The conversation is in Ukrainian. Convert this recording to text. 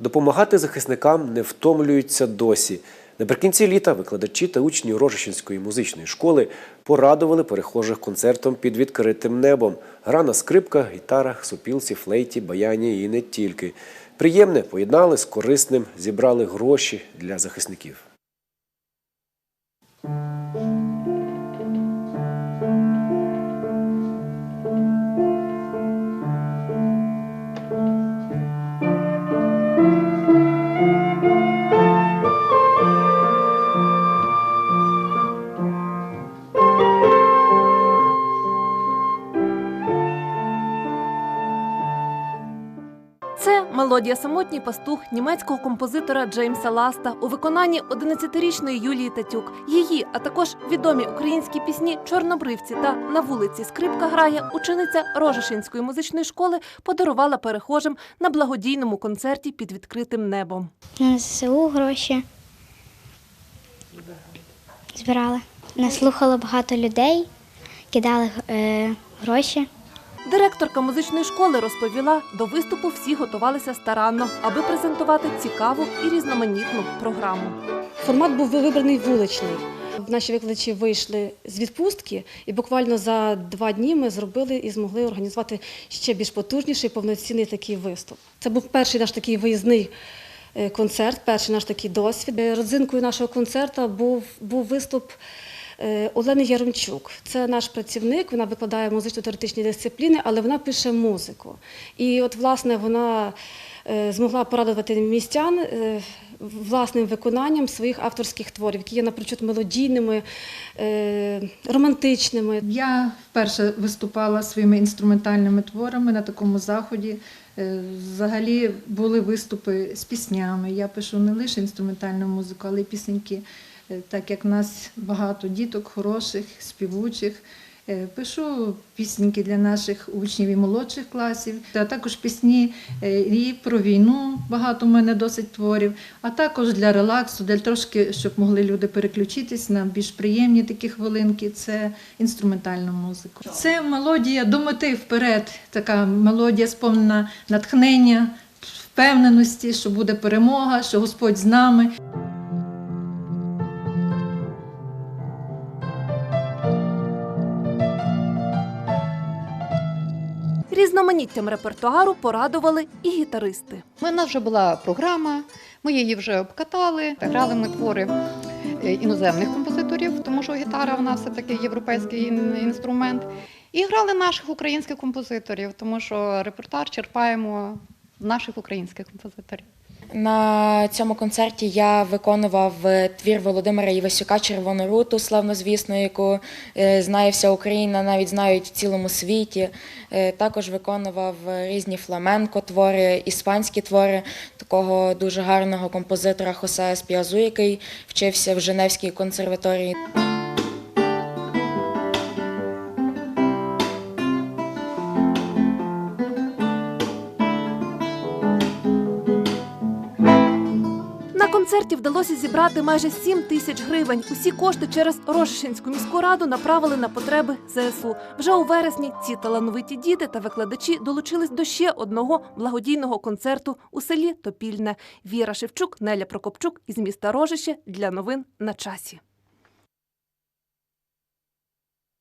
Допомагати захисникам не втомлюються досі. Наприкінці літа викладачі та учні Рожищенської музичної школи порадували перехожих концертом під відкритим небом. Гра на скрипках, гітарах, супілці, флейті, баяні і не тільки. Приємне поєднали з корисним, зібрали гроші для захисників. Це мелодія самотній пастух німецького композитора Джеймса Ласта у виконанні 11-річної Юлії Татюк. Її, а також відомі українські пісні Чорнобривці та на вулиці Скрипка грає учениця Рожешинської музичної школи подарувала перехожим на благодійному концерті під відкритим небом. На ЗСУ гроші збирали. Наслухало багато людей, кидали е, гроші. Директорка музичної школи розповіла, до виступу всі готувалися старанно, аби презентувати цікаву і різноманітну програму. Формат був вибраний вуличний. Наші викладачі вийшли з відпустки, і буквально за два дні ми зробили і змогли організувати ще більш потужніший повноцінний такий виступ. Це був перший наш такий виїзний е, концерт, перший наш такий досвід. Е, Родзинкою нашого концерту був, був виступ. Е, Олени Яремчук, це наш працівник. Вона викладає музично-теоретичні дисципліни, але вона пише музику. І от, власне, вона е, змогла порадувати містян е, власним виконанням своїх авторських творів, які є напрочуд мелодійними, романтичними. Я вперше виступала своїми інструментальними творами на такому заході. Взагалі були виступи з піснями. Я пишу не лише інструментальну музику, але й пісеньки, так як в нас багато діток хороших, співучих. Е, Пишу пісеньки для наших учнів і молодших класів, а також пісні е, і про війну. Багато в мене досить творів, а також для релаксу, для трошки, щоб могли люди переключитись на більш приємні такі хвилинки. Це інструментальна музика. Це мелодія до мети вперед. Така мелодія сповнена натхнення, впевненості, що буде перемога, що Господь з нами. Різноманіттям репертуару порадували і гітаристи. У нас вже була програма, ми її вже обкатали. Грали ми твори е, іноземних композиторів, тому що гітара у нас все-таки європейський інструмент. І грали наших українських композиторів, тому що репертуар черпаємо наших українських композиторів. На цьому концерті я виконував е, твір Володимира Івасюка Червону руту, славнозвісну, яку е, знає вся Україна, навіть знають в цілому світі. Е, Також виконував різні фламенко твори, іспанські твори такого дуже гарного композитора Хосе Спіазу, який вчився в Женевській консерваторії. На концерті вдалося зібрати майже 7 тисяч гривень. Усі кошти через Рожешинську міську раду направили на потреби ЗСУ. Вже у вересні ці талановиті діти та викладачі долучились до ще одного благодійного концерту у селі Топільне. Віра Шевчук, Неля Прокопчук із міста Рожище для новин на часі.